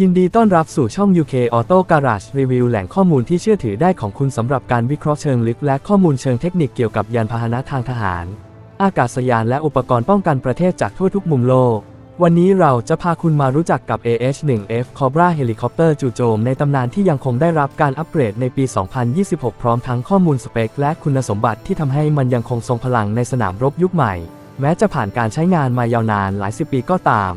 ยินดีต้อนรับสู่ช่อง UK Auto Garage Review แหล่งข้อมูลที่เชื่อถือได้ของคุณสำหรับการวิเคราะห์เชิงลึกและข้อมูลเชิงเทคนิคเกี่ยวกับยานพาหนะทางทหาร อากาศยานและอุปกรณ์ป้องกันประเทศจากทั่วทุกมุมโลก วันนี้เราจะพาคุณมารู้จักกับ AH-1F Cobra Helicopter จู่โจมในตำนานที่ยังคงได้รับการอัปเกรดในปี 2026 พร้อมทั้งข้อมูลสเปคและคุณสมบัติที่ทำให้มันยังคงทรงพลังในสนามรบยุคใหม่ แม้จะผ่านการใช้งานมายาวนานหลายสิบปีก็ตาม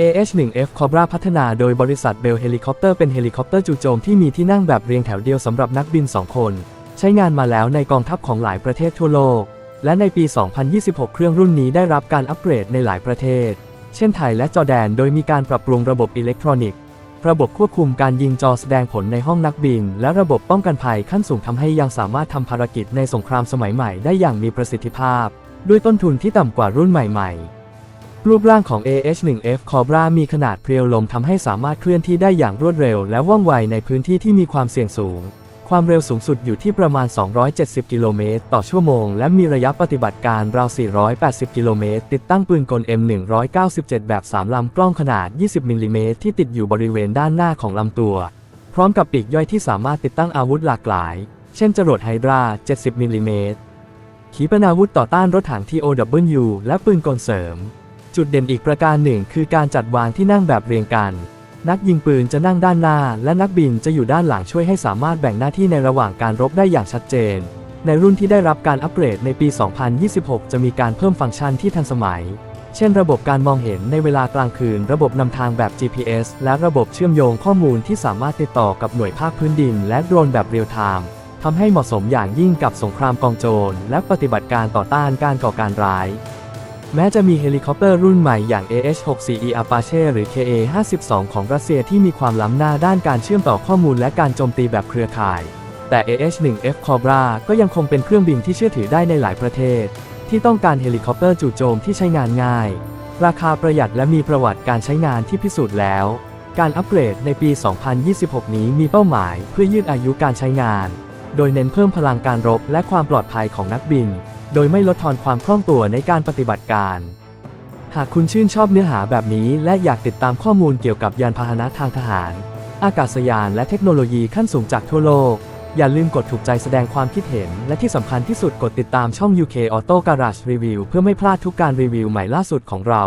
AH-1F Cobra พัฒนาโดยบริษัท Bell Helicopter เป็นเฮลิคอปเตอร์จู่โจมที่มีที่นั่งแบบเรียงแถวเดียวสำหรับนักบิน 2 คน ใช้งานมาแล้วในกองทัพของหลายประเทศทั่วโลก และในปี 2026 เครื่องรุ่นนี้ได้รับการอัปเกรดในหลายประเทศ เช่นไทยและจอร์แดน โดยมีการปรับปรุงระบบอิเล็กทรอนิกส์ ระบบควบคุมการยิงจอแสดงผลในห้องนักบิน และระบบป้องกันภัยขั้นสูงทำให้ยังสามารถทำภารกิจในสงครามสมัยใหม่ได้อย่างมีประสิทธิภาพ ด้วยต้นทุนที่ต่ำกว่ารุ่นใหม่ ๆ รูปร่างของ AH-1F Cobra มีขนาดเพรียวลมทำให้สามารถเคลื่อนที่ได้อย่างรวดเร็วและว่องไวในพื้นที่ที่มีความเสี่ยงสูง ความเร็วสูงสุดอยู่ที่ประมาณ 270 กิโลเมตรต่อชั่วโมง และมีระยะปฏิบัติการราว 480 กิโลเมตร ติดตั้งปืนกล M197 แบบ3ลำกล้องขนาด 20 มิลลิเมตรที่ติดอยู่บริเวณด้านหน้าของลำตัว พร้อมกับปีกย่อยที่สามารถติดตั้งอาวุธหลากหลาย เช่นจรวดไฮดรา 70 มิลลิเมตรขีปนาวุธต่อต้านรถถัง TOW และปืนกลเสริม จุดเด่นอีกประการหนึ่งคือการจัดวางที่นั่งแบบเรียงกัน นักยิงปืนจะนั่งด้านหน้า และนักบินจะอยู่ด้านหลังช่วยให้สามารถแบ่งหน้าที่ในระหว่างการรบได้อย่างชัดเจน ในรุ่นที่ได้รับการอัปเกรดในปี 2026 จะมีการเพิ่มฟังก์ชันที่ทันสมัย เช่น ระบบการมองเห็นในเวลากลางคืน ระบบนำทางแบบ GPS และระบบเชื่อมโยงข้อมูลที่สามารถติดต่อกับหน่วยภาคพื้นดิน และโดรนแบบเรียลไทม์ทำให้เหมาะสมอย่างยิ่งกับสงครามกองโจรและปฏิบัติการต่อต้านการก่อการร้าย แม้จะมีเฮลิคอปเตอร์รุ่นใหม่อย่าง AH-64E Apache หรือ KA-52 ของรัสเซียที่มีความล้ำหน้าด้านการเชื่อมต่อข้อมูลและการโจมตีแบบเครือข่าย แต่ AH-1F Cobra ก็ยังคงเป็นเครื่องบินที่เชื่อถือได้ในหลายประเทศ ที่ต้องการเฮลิคอปเตอร์จู่โจมที่ใช้งานง่าย ราคาประหยัดและมีประวัติการใช้งานที่พิสูจน์แล้ว การอัปเกรดในปี 2026 นี้มีเป้าหมายเพื่อยืดอายุการใช้งาน โดยเน้นเพิ่มพลังการรบและความปลอดภัยของนักบิน โดยไม่ลดทอนความคล่องตัวในการปฏิบัติการ หากคุณชื่นชอบเนื้อหาแบบนี้และอยากติดตามข้อมูลเกี่ยวกับยานพาหนะทางทหาร อากาศยานและเทคโนโลยีขั้นสูงจากทั่วโลก อย่าลืมกดถูกใจแสดงความคิดเห็น และที่สำคัญที่สุดกดติดตามช่อง UK Auto Garage Review เพื่อไม่พลาดทุกการรีวิวใหม่ล่าสุดของเรา